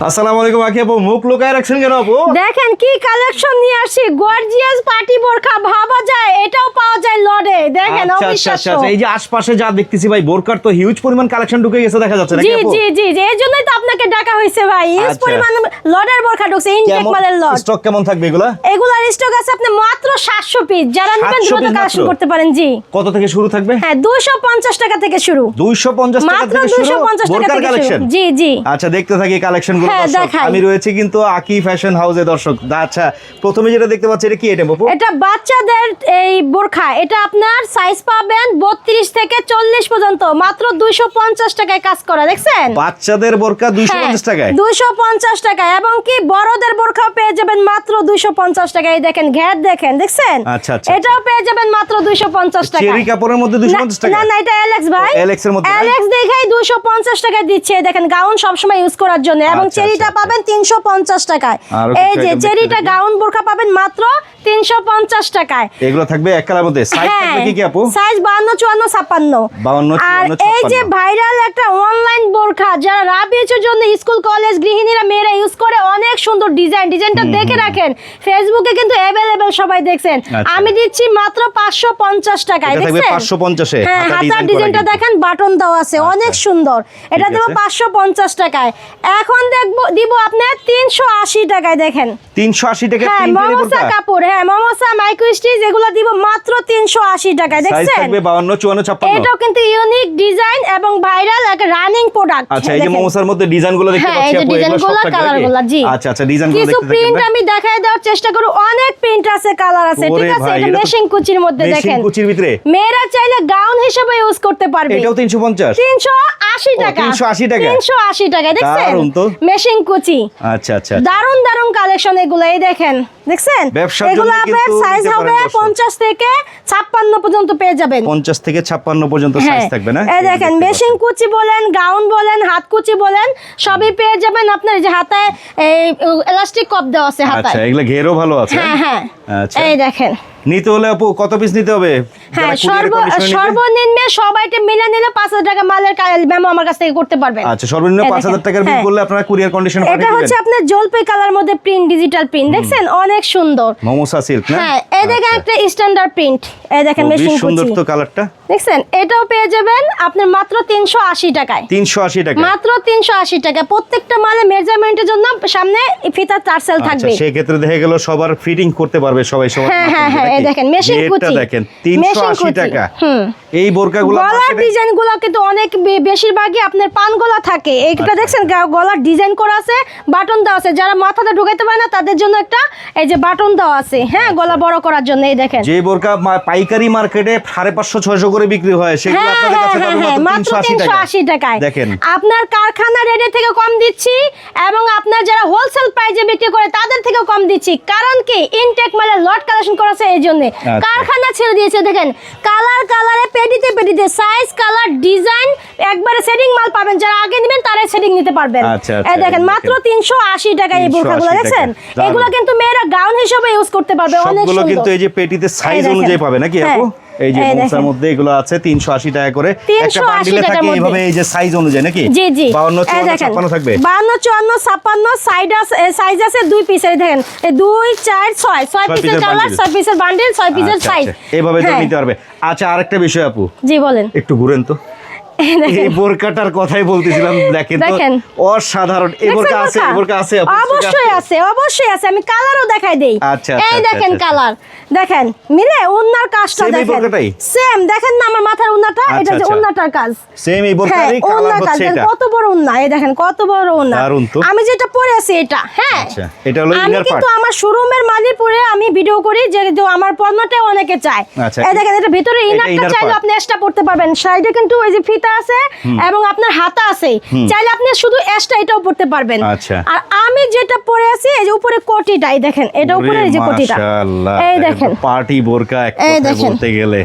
আসসালামু আলাইকুম আখি আপু মুখ লুকায় রাখছেন কেন আপু? দেখেন কি কালেকশন নিয়ে আসছি গর্জিয়াস পার্টি বোরখা ভাবা যায় এটাও পাওয়া যায় লডে। দেখেন আচ্ছা আচ্ছা অবিশ্বাস্য। আচ্ছা এই যে আশপাশে যা দেখতেছি ভাই বোরকার তো হিউজ পরিমাণ কালেকশন ঢুকে গেছে দেখা যাচ্ছে নাকি আপু? জি জি জি এই জন্যই তো আপনাকে ডাকা হয়েছে ভাই। আচ্ছা। পরিমাণ লডের বোরখা ঢুকছে ইনটেক মালের স্টক কেমন থাকবে এগুলা? এগুলার স্টক আছে আপনি মাত্র 700 পিস যারা নেবেন দ্রুত কালেকশন করতে পারেন জি। কত থেকে শুরু থাকবে? হ্যাঁ 250 টাকা থেকে শুরু। 250 টাকা মাত্র থেকে শুরু? 250 টাকা থেকে কালেকশন শুরু জি জি। আচ্ছা দেখতে থাকি কালেকশন হ্যাঁ, দেখাই। আমি রয়েছে কিন্তু আকি ফ্যাশন হাউসে দর্শক। আচ্ছা প্রথমে যেটা দেখতে পাচ্ছি এটা কি এটা এটা বাচ্চাদের এই বোরখা। এটা আপনার সাইজ পাবেন 32 থেকে 40 পর্যন্ত। মাত্র 250 টাকায় কাজ করা দেখছেন? বাচ্চাদের বোরকা 250 টাকায়? দুইশো পঞ্চাশ টাকায়। এবং কি বড়দের বোরখা পেয়ে যাবেন মাত্র দুইশো পঞ্চাশ টাকায়। দেখেন ঘ্যাট দেখেন দেখছেন? আচ্ছা, আচ্ছা, এটাও পেয়ে যাবেন মাত্র দুইশো পঞ্চাশ টাকা চেরি কাপড়ের মধ্যে 250 টাকা না না এটা এলেক্স ভাই। এর মধ্যে, এলেক্স দেখাই দুইশো পঞ্চাশ টাকায় দিচ্ছে। দেখেন গাউন সবসময় ইউজ করার জন্য। এবং আচ্ছা, চেরিটা আচ্ছা, পাবেন তিনশো পঞ্চাশ টাকায়। এই যে চেরিটা গাউন বোরখা পাবেন মাত্র তিনশো পঞ্চাশ টাকায়। এগুলো থাকবে এক কালার মধ্যে। সাইজ হ্যাঁ থাকবে কি কি আপু? সাইজ বান্ন চুয়ান্ন ছাপ্পান্ন। 52, আর এই যে ভাইরাল একটা অনলাইন বোরখা যারা জন্য স্কুল কলেজ গৃহিণীরা মেয়েরা ইউজ করে অনেক সুন্দর ডিজাইন ডিজাইনটা দেখে রাখেন। ফেসবুকে কিন্তু সবাই দেখছেন। আচ্ছা। আমি দিচ্ছি মাত্র পাঁচশো পঞ্চাশ টাকায় দেখছেন? 550 এ, হ্যাঁ হাতার ডিজাইনটা দেখেন বাটন দেওয়া আছে। অনেক সুন্দর। এটা দেবো পাঁচশো পঞ্চাশ টাকায়। এখন দেখব দিব আপনার তিনশো আশি টাকায় দেখেন। 380 টাকা হ্যাঁ তিন কাপড় হ্যাঁ মমসা মাইক্রো স্টিচ এগুলো দিব মাত্র তিনশো আশি টাকায় সাইজ দেখছেন? থাকবে 52 54 56 এটাও কিন্তু ইউনিক ডিজাইন এবং ভাইরাল একটা রানিং প্রোডাক্ট আচ্ছা এই যে মোমোসার মধ্যে দেখতে হ্যাঁ, পাচ্ছি আপু জি। আচ্ছা আচ্ছা কিছু প্রিন্ট আমি দেওয়ার চেষ্টা করব অনেক প্রিন্ট আছে কালার আছে ঠিক আছে? এটা মেশিং কুচির মধ্যে দেখেন। কুচির ভিতরে। মেয়েরা চাইলে গাউন হিসেবে ইউজ করতে পারবে। এটাও 350 তিনশো আশি ও, টাকা। 380 টাকা? তিনশো আশি টাকা দেখছেন? দারুণ তো। মেশিং কুচি। আচ্ছা আচ্ছা দারুণ দারুণ কালেকশন এগুলো এই দেখেন দেখছেন? এগুলো কিন্তু সাইজ হবে পারেন দর্শক। পঞ্চাশ থেকে ছাপ্পান্ন পর্যন্ত পেয়ে যাবেন। 50 থেকে 56 পর্যন্ত সাইজ হ্যাঁ। থাকবে না? এই দেখেন মেশিন কুচি বলেন গাউন বলেন হাত কুচি বলেন সবই পেয়ে যাবেন আপনার এই যে হাতায় এই এলাস্টিক কপ দেওয়া আছে আচ্ছা হাতায়। ঘেরও ভালো আছে। হ্যাঁ হ্যাঁ। আচ্ছা। এই দেখেন। নিতে হলে আপু কত পিস নিতে হবে? হ্যাঁ সর্ব সর্বনিম্ন সব আইটেম মিলে নিলে পাঁচ হাজার টাকা মালের মেমো আমার কাছ থেকে করতে পারবেন। আচ্ছা সর্বনিম্ন 5000 টাকার বিল হ্যাঁ। করলে আপনারা কুরিয়ার কন্ডিশন পাবেন এটা হচ্ছে আপনার জলপাই কালার মধ্যে প্রিন্ট ডিজিটাল প্রিন্ট দেখছেন? অনেক সুন্দর। মোমোসা সিল্ক না? হ্যাঁ এই দেখেন আচ্ছা। একটা স্ট্যান্ডার্ড প্রিন্ট এই দেখেন মেশিন সুন্দর তো কালারটা দেখছেন? এটাও পেয়ে যাবেন আপনার মাত্র তিনশো আশি টাকায়। 380 টাকা। মাত্র তিনশো আশি টাকা। প্রত্যেকটা মালে মেজারমেন্টের জন্য সামনে ফিতা চার্সেল আচ্ছা থাকবে। সেই ক্ষেত্রে দেখা গেল সবার ফিটিং করতে পারবে সবাই সবার হ্যাঁ? হ্যাঁ, এই দেখেন, মেশিন কুচি। দেখেন 380 টাকা। এই বোরকাগুলো গলার market-এ- ডিজাইনগুলো কিন্তু অনেক বেশিরভাগই আপনার পান গলা থাকে। এইটা আচ্ছা, দেখছেন গলার ডিজাইন করা আছে বাটন দেওয়া আছে। যারা মাথাতে ঢুকাইতে পারে না তাদের জন্য একটা এই যে বাটন দেওয়া আছে। হ্যাঁ আচ্ছা। গলা বড় করার জন্য এই দেখেন। যে বোরকা পাইকারি মার্কেটে সাড়ে পাঁচশো ছয়শো করে বিক্রি হয় সেগুলো হ্যাঁ আপনাদের কাছে হ্যাঁ হ্যাঁ মাত্র মাত্র 380 আশি টাকায়। দেখেন। আপনার কারখানা রেটে থেকে কম দিচ্ছি এবং আপনার যারা হোলসেল প্রাইজে বিক্রি করে তাদের থেকেও কম দিচ্ছি। কারণ কি ইনটেক মালে লট কালেকশন করেছে এই জন্য। আচ্ছা। কারখানা ছেড়ে দিয়েছে দেখেন। কালার কালারে পেটিতে পেটিতে সাইজ কালার ডিজাইন একবারে সেটিং মাল পাবেন। যারা আগে নেবেন তারাই সেটিং নিতে পারবেন। আচ্ছা, আচ্ছা, এই দেখেন মাত্র দেখেন। তিনশো আশি টাকা এই 380 বোরখাগুলো টাকা। দেখছেন? এগুলো কিন্তু মেয়েরা গাউন হিসেবে ইউজ করতে পারবে অনেক সবগুলো কিন্তু এই যে পেটিতে সাইজ অনুযায়ী পাবে নাকি হ্যাঁ, আপু? এই যে বক্সের মধ্যে এগুলো আছে তিনশো আশি টাকা করে। একটা বান্ডিলে থাকে এইভাবে এই যে সাইজ অনুযায়ী নাকি? জি জি। বাউন্ন এই চুয়ান্ন দেখেন। ছাপ্পান্ন থাকবে। বাউন্ন চুয়ান্ন ছাপ্পান্ন সাইড আছে সাইজ আছে দুই পিসের দেখেন। এই দুই চার ছয়। ছয় ছয় পিসের পিসের কালার bundle। ছয় পিসের বান্ডিল 6 পিসের সাইজ। এইভাবে তো নিতে পারবে। আচ্ছা আরেকটা বিষয় আপু। জি বলেন। একটু ঘুরেন তো। এই বোরকাটার কথাই বলতেছিলাম দেখেন তো অসাধারণ। এই বোরকা আছে এই বোরকা? আছে অবশ্যই আছে অবশ্যই আছে আমি কালারও দেখাই দেই। আচ্ছা, এই আচ্ছা, দেখেন আচ্ছা, কালার। দেখেন মিলে উন্নার কাজটা দেখেন। সেম দেখেন না আমার মাথার উন্নাটা আচ্ছা, এটা যে আচ্ছা। উন্নাটার কাজ। সেম এই হ্যাঁ বোরকারই কালার হচ্ছে এটা। কত বড় উন্না এই দেখেন কত বড় উন্না আমি যেটা পরে আছি এটা হ্যাঁ। আচ্ছা, এটা হলো আমি inner কিন্তু আমার শোরুমের মালিক পরে আমি ভিডিও করি যে আমার পণ্যটা অনেকে চায়। আচ্ছা। এই দেখেন এটা ভিতরে ইনারটা চাইলে আপনি এক্সট্রা পড়তে পারবেন। সাইডে কিন্তু ওই যে ফিতা আছে এবং আপনার হাতা আছে চাইলে আপনি শুধু এসটা এটাও পড়তে পারবেন। আচ্ছা। আর আমি যেটা পরে আছি এই যে উপরে কোটিটা এই দেখেন এটা উপরে এই যে কোটিটা। এই দেখেন। পার্টি বোরকা এক কথা বলতে গেলে।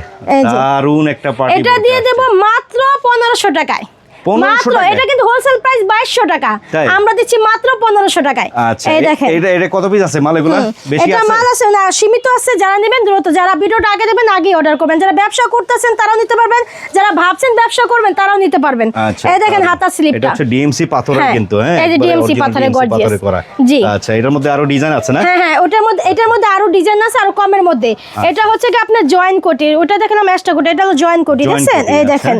দারুণ একটা পার্টি এটা দিয়ে দেব মাত্র পনেরোশো টাকায়। 1500 মাত্র এটা কিন্তু হোলসেল প্রাইস বাইশশো টাকা। আমরা দিচ্ছি মাত্র পনেরোশো টাকায়। আচ্ছা এই দেখেন। এটা এটা কত পিস আছে মাল এগুলো? বেশি এটা মাল আছে না সীমিত আছে যারা নেবেন দ্রুত যারা ভিডিওটা আগে দেবেন আগে অর্ডার করবেন। যারা ব্যবসা করতেছেন তারাও নিতে পারবেন। যারা ভাবছেন ব্যবসা করবেন তারাও নিতে পারবেন। আচ্ছা এই দেখেন এটা স্লিপটা হচ্ছে ডিএমসি পাথরের হ্যাঁ, কিন্তু হ্যাঁ? এই যে একবারে DMC original পাথরের DMC gorgeous। পাথরে জি। আচ্ছা এটার মধ্যে আরও ডিজাইন আছে না? হ্যাঁ হ্যাঁ ওটার মধ্যে এটার মধ্যে আরও ডিজাইন আছে আরও কমের মধ্যে। আচ্ছা। এটা হচ্ছে কি আপনার জয়েন কোটি ওটা দেখেন ম্যাচটা কোটি এটা হলো জয়েন কোটি দেখছেন? এই। দেখেন।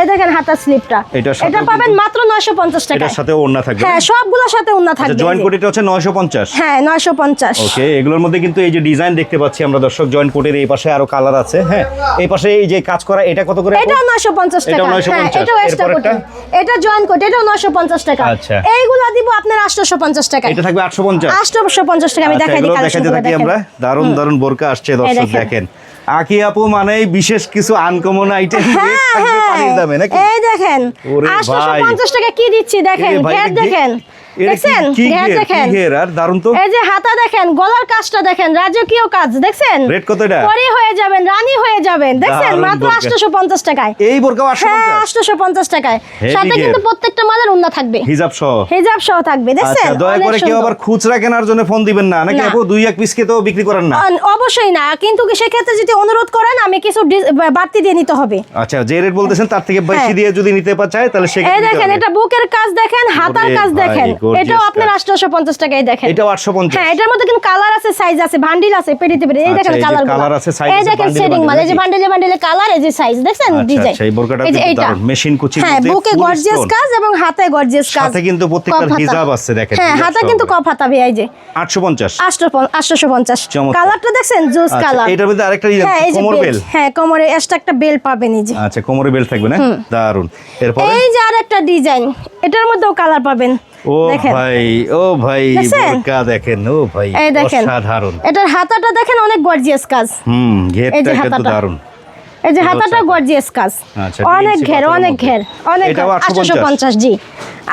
এই দেখেন হাতা স্লিপটা সাথেও এটা পাবেন মাত্র 950 টাকা এটার সাথে ওড়না থাকবে। হ্যাঁ সবগুলোর সাথে উন্না আচ্ছা থাকবে জয়েন্ট যে। কোটিটা হচ্ছে 950 হ্যাঁ 950 ওকে এগুলোর মধ্যে কিন্তু এই যে ডিজাইন দেখতে পাচ্ছি আমরা দর্শক জয়েন্ট কোটের এই পাশে আরও কালার আছে হ্যাঁ? এই পাশে এই যে কাজ করা এটা কত করে আপু? এটাও 950 টাকা। হ্যাঁ 950 এটাও এক্সট্রা? কোটি এটা জয়েন কোটি এটাও 950 টাকা। আচ্ছা। এইগুলা দিব আপনার 850 টাকা এটা থাকবে 850 850 টাকা আমি আচ্ছা, দেখাই দিই কালেকশন আমরা। দারুণ দারুণ বোরকা আসছে দর্শক দেখেন। আকি আপু মানে বিশেষ কিছু আনকমন আইটেম হ্যাঁ হ্যাঁ। পানির দামে নাকি? এই দেখেন 850 টাকা কি দিচ্ছি দেখেন দেখেন। দেখছেন? ঘের? দেখেন। ঘের? আর দারুণ তো। এই যে হাতা দেখেন গলার কাজটা দেখেন রাজকীয় কাজ দেখছেন? রেট কত এটা? পরি হয়ে যাবেন রানী হয়ে যাবেন দেখছেন? মাত্র 850 টাকায়। এই বোরকাও হ্যাঁ 850 850 টাকায় সাথে কিন্তু প্রত্যেকটা মালের উন্না থাকবে। হিজাব সহ। হিজাব সহ থাকবে দেখছেন? আচ্ছা দয়া করে কেউ আবার খুচরা কেনার জন্য ফোন দিবেন না। নাকি আপু দুই এক পিস তো বিক্রি করেন না? অবশ্যই না। কিন্তু সেক্ষেত্রে যদি অনুরোধ করেন আমি কিছু বাড়তি দিয়ে নিতে হবে। আচ্ছা যে রেট বলতেছেন তার থেকে বেশি হ্যাঁ। দিয়ে যদি নিতে পা- চায় তাহলে এই দেখেন এটা বুকের কাজ দেখেন হাতার কাজ দেখেন। এটাও আপনার 850 টাকায় দেখেন। এটাও 850 হ্যাঁ এটার মধ্যে কিন্তু কালার আছে সাইজ আছে বান্ডিল আছে পেটিতে পেটি। এই আচ্ছা, দেখেন কালার colour আছে, size এই দেখেন মাল এই যে বান্ডিলে বান্ডিলে কালার এই যে সাইজ আচ্ছা, ডিজাইন। আচ্ছা, এই বোরকাটা কিন্তু এইটা। দারুণ, হ্যাঁ বুকে গর্জিয়াস কাজ এবং হাতায় গর্জিয়াস কাজ। সাথে কিন্তু হাতা। হিজাব আছে, দেখেন, হ্যাঁ হাতা। কিন্তু কপ হাতা ভাই এই যে। 850 আটশো পঞ্চাশ। চমৎকার। কালারটা দেখছেন? জুস কালার এটার মধ্যে আরেকটা হ্যাঁ কোমর বেল বেল। হ্যাঁ কোমরে একটা বেল পাবেন এই যে। আচ্ছা কোমরে বেল্ট থাকবে না? দারুণ এরপরে? এই যে আরেকটা ডিজাইন এটার মধ্যেও কালার পাবেন। ও ভাই ও ভাই বোরকা দেখেন ও ভাই এই দেখেন। অসাধারণ। এটার হাতাটা দেখেন অনেক গর্জিয়াস কাজ। হুম এই ঘেরটা যে কিন্তু হাতাটা। দারুণ এই যে হাতাটা গর্জিয়াস কাজ। আচ্ছা, অনেক ঘের অনেক। ঘের অনেক 850? পঞ্চাশ জি।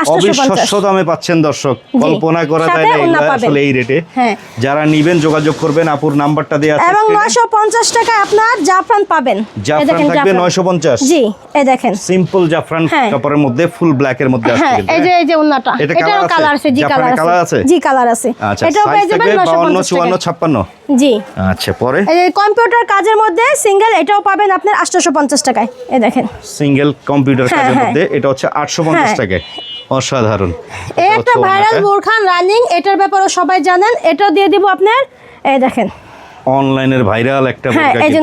অবিশ্বাস্য দামে পাচ্ছেন দর্শক কল্পনা করা যায় না। আসলে এই রেটে হ্যাঁ। যারা নিবেন যোগাযোগ করবেন আপুর নাম্বারটা আছে এবং screen এ। নয়শো পঞ্চাশ টাকা আপনার জাফরান পাবেন জাফরান থাকবে 950 জি এই দেখেন সিম্পল জাফরান হ্যাঁ। কাপড়ের মধ্যে ফুল ব্ল্যাক এর মধ্যে আসছে হ্যাঁ এই যে হ্যাঁ? এই যে এটা? কালার আছে জি কালার আছে? জি কালার আছে আচ্ছা এটাও পেয়ে যাবেন থাকবে নয়শো 52 পঞ্চাশ 54 56 জি আচ্ছা পরে এই কম্পিউটার কাজের মধ্যে সিঙ্গেল এটাও পাবেন আপনার আটশোশো পঞ্চাশ টাকায় এই দেখেন সিঙ্গেল কম্পিউটার হ্যাঁ, কাজের হ্যাঁ। মধ্যে এটা হচ্ছে 850 হ্যাঁ। টাকায় অসাধারণ। এটা একটা ভাইরাল। বোরখান রানিং এটার ব্যাপারে সবাই জানেন। এটা দিয়ে দিব আপনার এই দেখেন। অনলাইনের ভাইরাল একটা হ্যাঁ বোরকা এই যে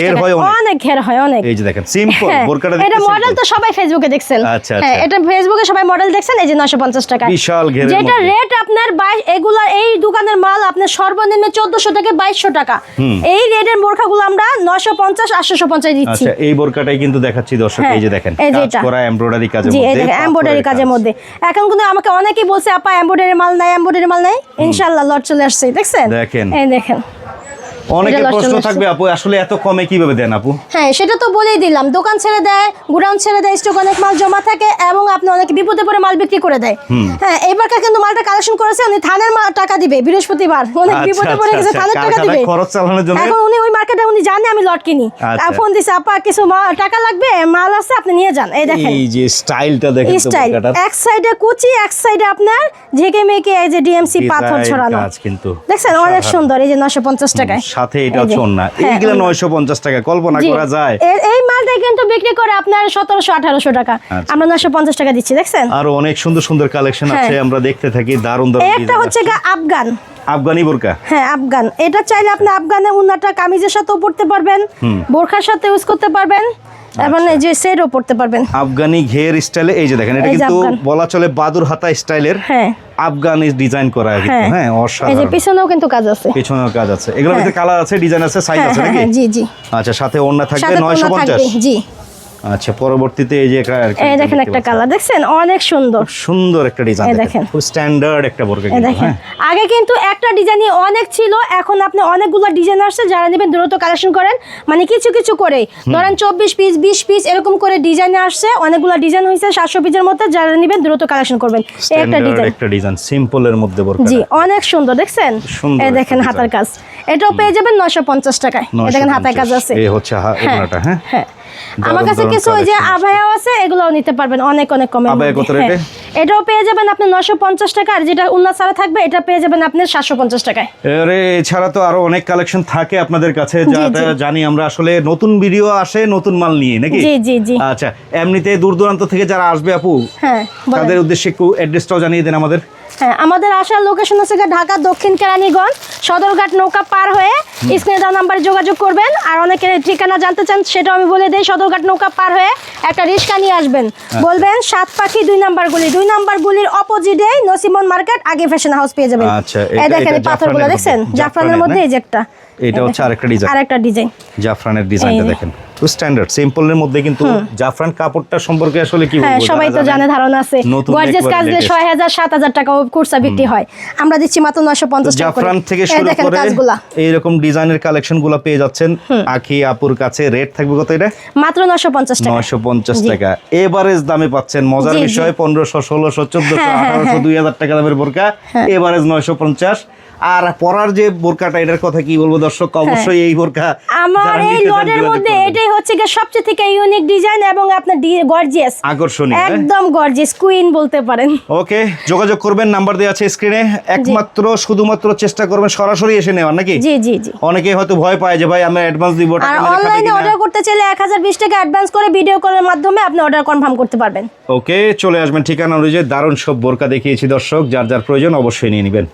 ঘের টাকা। হয় অনেক। ঘের হয় অনেক। এই যে দেখেন সিম্পল হ্যাঁ, বোরকাটা এটা মডেল তো সবাই ফেসবুকে দেখছেন। আচ্ছা, হ্যাঁ আচ্ছা। এটা ফেসবুকে সবাই মডেল দেখছেন এই যে নশো পঞ্চাশ টাকা। বিশাল ঘেরের যেটা রেট আপনার বাইশ এগুলা এই দোকানের মাল আপনার সর্বনিম্ন থেকে টাকা। এই রেটের আমরা নশো পঞ্চাশ আটশো পঞ্চাশ দিচ্ছি। আচ্ছা এই বোরকাটাই কিন্তু দেখাচ্ছি দর্শক হ্যাঁ, এই যে দেখেন কাজ করা এমব্রয়ডারি কাজের এই মধ্যে দেখেন এমব্রয়ডারি কাজের মধ্যে। এখন কিন্তু আমাকে অনেকেই বলছে আপা এমব্রয়ডারি মাল নাই এমব্রয়ডারি মাল নাই? ইনশাল্লাহ লট চলে আসছে দেখছেন? দেখেন। এই দেখেন। অনেকের এটা প্রশ্ন থাকবে আপু আসলে এত কমে কীভাবে দেন আপু? হ্যাঁ সেটা তো বলেই দিলাম। দোকান ছেড়ে দেয় গুডাউন ছেড়ে দেয় স্টক অনেক মাল জমা থাকে এবং আপনি অনেক বিপদে পড়ে মাল বিক্রি করে দেয়। হ্যাঁ এবারকার কিন্তু মালটা কালেকশন করেছে উনি থানের মাল টাকা দিবে বৃহস্পতিবার। অনেক আচ্ছা, বিপদে আচ্ছা, পড়ে গেছে আচ্ছা, থানের টাকা দিবে। খরচ চালানোর জন্য? এখন উনি ওই মার্কেটে উনি জানে আমি লট কিনি। আচ্ছা। আর ফোন দিছে আপা কিছু টাকা লাগবে মাল আছে আপনি নিয়ে যান। এই দেখেন। এই যে স্টাইলটা দেখেন তো স্টাইল। এক সাইডে কুচি এক সাইডে আপনার ঝেঁকে মেকে এই যে ডিএমসি পাথর ছড়ানো। কিন্তু। দেখছেন? অনেক সুন্দর এই যে নশো পঞ্চাশ টাকায়। সাথে এটা হচ্ছে ওন্না হ্যাঁ, এইগুলো ওন্না। নয়শো পঞ্চাশ টাকা কল্পনা করা যায় এই মালটা কিন্তু বিক্রি করে আপনার সতেরোশো আঠারোশো টাকা আচ্ছা। আমরা নয়শো পঞ্চাশ টাকা দিচ্ছি দেখছেন আরও অনেক সুন্দর সুন্দর কালেকশন আছে হ্যাঁ। আমরা দেখতে থাকি দারুণ দারুণ এই একটা হচ্ছে আছে। আফগান আফগানি বোরকা? হ্যাঁ আফগান। এটা চাইলে আপনি আফগানের উন্নাটা কামিজের সাথেও পড়তে পারবেন বোরখার সাথে ইউজ করতে পারবেন এবং আচ্ছা। এই যে সেটও পড়তে পারবেন। আফগানি ঘের স্টাইলে এই যে দেখেন এটা কিন্তু বলা চলে বাদুর হাতা স্টাইলের হ্যাঁ। আফগানি ডিজাইন করা কিন্তু হ্যাঁ। হ্যাঁ এই যে পিছনেও কিন্তু কাজ আছে। পেছনেও কাজ আছে। এগুলোর হ্যাঁ। কালার আছে ডিজাইন আছে সাইজ হ্যাঁ আছে হ্যাঁ নাকি হ্যাঁ, জি জি। আচ্ছা সাথে ওন্না থাকবে সাথে নয়শো তোলা পঞ্চাশ। থাকবে জি। আচ্ছা পরবর্তীতে এই যে এই দেখেন একটা কালার দেখছেন? অনেক সুন্দর। সুন্দর একটা ডিজাইন দেখেন। খুব স্ট্যান্ডার্ড একটা বোরকা কিন্তু দেখেন। হ্যাঁ। আগে কিন্তু একটা ডিজাইনই অনেক ছিল এখন আপনি অনেকগুলো ডিজাইন আসছে যারা নেবেন দ্রুত কালেকশন করেন। মানে কিছু কিছু করে ধরেন চব্বিশ পিস বিশ পিস এরকম করে ডিজাইনে আসছে অনেকগুলো ডিজাইন হয়েছে সাতশো পিসের মধ্যে যারা নেবেন দ্রুত কালেকশন করবেন। একটা ডিজাইন একটা ডিজাইন সিম্পলের মধ্যে বোরকা জি অনেক সুন্দর দেখছেন? এই দেখেন হাতার কাজ। এটাও পেয়ে যাবেন নশো পঞ্চাশ টাকায়। দেখেন হাতায় কাজ আছে। এই হচ্ছে হ্যাঁ। ওড়নাটা হ্যাঁ? হ্যাঁ। আমার কাছে কিছু ওই যে। আভায়াও আছে এগুলোও নিতে পারবেন অনেক অনেক কমে আভায়া কত রেটে? এটাও পেয়ে যাবেন আপনি নশো পঞ্চাশ টাকা আর যেটা উন্নত ছাড়া থাকবে এটা পেয়ে যাবেন আপনি সাতশো পঞ্চাশ টাকায় এবারে এছাড়া তো আরও অনেক কালেকশন থাকে আপনাদের কাছে যাটা জানি আমরা আসলে নতুন ভিডিও আসে নতুন মাল নিয়ে নাকি জি, জি, জি। আচ্ছা এমনিতে দূর দূরান্ত থেকে যারা আসবে আপু হ্যাঁ তাদের উদ্দেশ্যে একটু অ্যাড্রেসটাও জানিয়ে দেন আমাদের হ্যাঁ আমাদের আসার লোকেশন হচ্ছে ঢাকা দক্ষিণ কেরানীগঞ্জ সদরঘাট নৌকা পার হয়ে স্ক্রিনে দেওয়া নাম্বারে যোগাযোগ করবেন। আর অনেকের ঠিকানা জানতে চান সেটাও আমি বলে দিই সদরঘাট নৌকা পার হয়ে একটা রিক্সা নিয়ে আসবেন। বলবেন সাত পাখি দুই নাম্বার গুলি। দুই নাম্বার গুলির অপোজিটে নসিমন মার্কেট আগে ফ্যাশন হাউস পেয়ে যাবেন। আচ্ছা, এই দেখেন এই পাথরগুলো দেখছেন। জাফরানের মধ্যে এই যে একটা। এটা হচ্ছে আরেকটা ডিজাইন আরেকটা ডিজাইন জাফরানের ডিজাইনটা দেখেন। স্ট্যান্ডার্ড সিম্পলের মধ্যে কিন্তু জাফরান কাপড়টা সম্পর্কে আসলে কি হ্যাঁ সবাই তো জানে ধারণা আছে। একবারে কাজ দিয়ে টাকা কুর্সা বিক্রি হয়। আমরা দিচ্ছি মাত্র টাকা জাফরান থেকে শুরু করে কাজগুলা। এইরকম ডিজাইনের কালেকশনগুলো পেয়ে যাচ্ছেন। আখি আপুর কাছে রেট থাকবে কত এটা? মাত্র নশো পঞ্চাশ টাকা। নয়শো পঞ্চাশ জি। টাকা। এভারেজ দামে পাচ্ছেন। মজার। বিষয় পনেরোশো ষোলোশো চোদ্দশো হ্যাঁ, হ্যাঁ, আঠারোশো হ্যাঁ। দুই হাজার টাকা দামের বোরকা। এভারেজ নয়শো পঞ্চাশ। আর পরার যে বোরকাটা এটার কথা কি বলব দর্শক? অবশ্যই এই বোরকা আমার এই লটের মধ্যে এটাই হচ্ছে গিয়ে সবচেয়ে থেকে ইউনিক ডিজাইন এবং আপনার গর্জিয়াস আকর্ষণীয় হ্যাঁ? একদম গর্জিয়াস কুইন বলতে পারেন। ওকে যোগাযোগ করবেন নাম্বার দেওয়া আছে স্ক্রিনে একমাত্র শুধুমাত্র চেষ্টা করবেন সরাসরি এসে নেওয়ার নাকি? জি জি জি। অনেকে হয়তো ভয় পায় যে ভাই আমরা অ্যাডভান্স দিব আর অনলাইনে অর্ডার করতে চাইলে এক হাজার বিশ টাকা অ্যাডভান্স করে ভিডিও কলের মাধ্যমে আপনি অর্ডার কনফার্ম করতে পারবেন। ওকে চলে আসবেন ঠিকানা অনুযায়ী দারুণ সব বোরকা দেখিয়েছি দর্শক যার যার প্রয়োজন অবশ্যই নিয়ে নেবেন।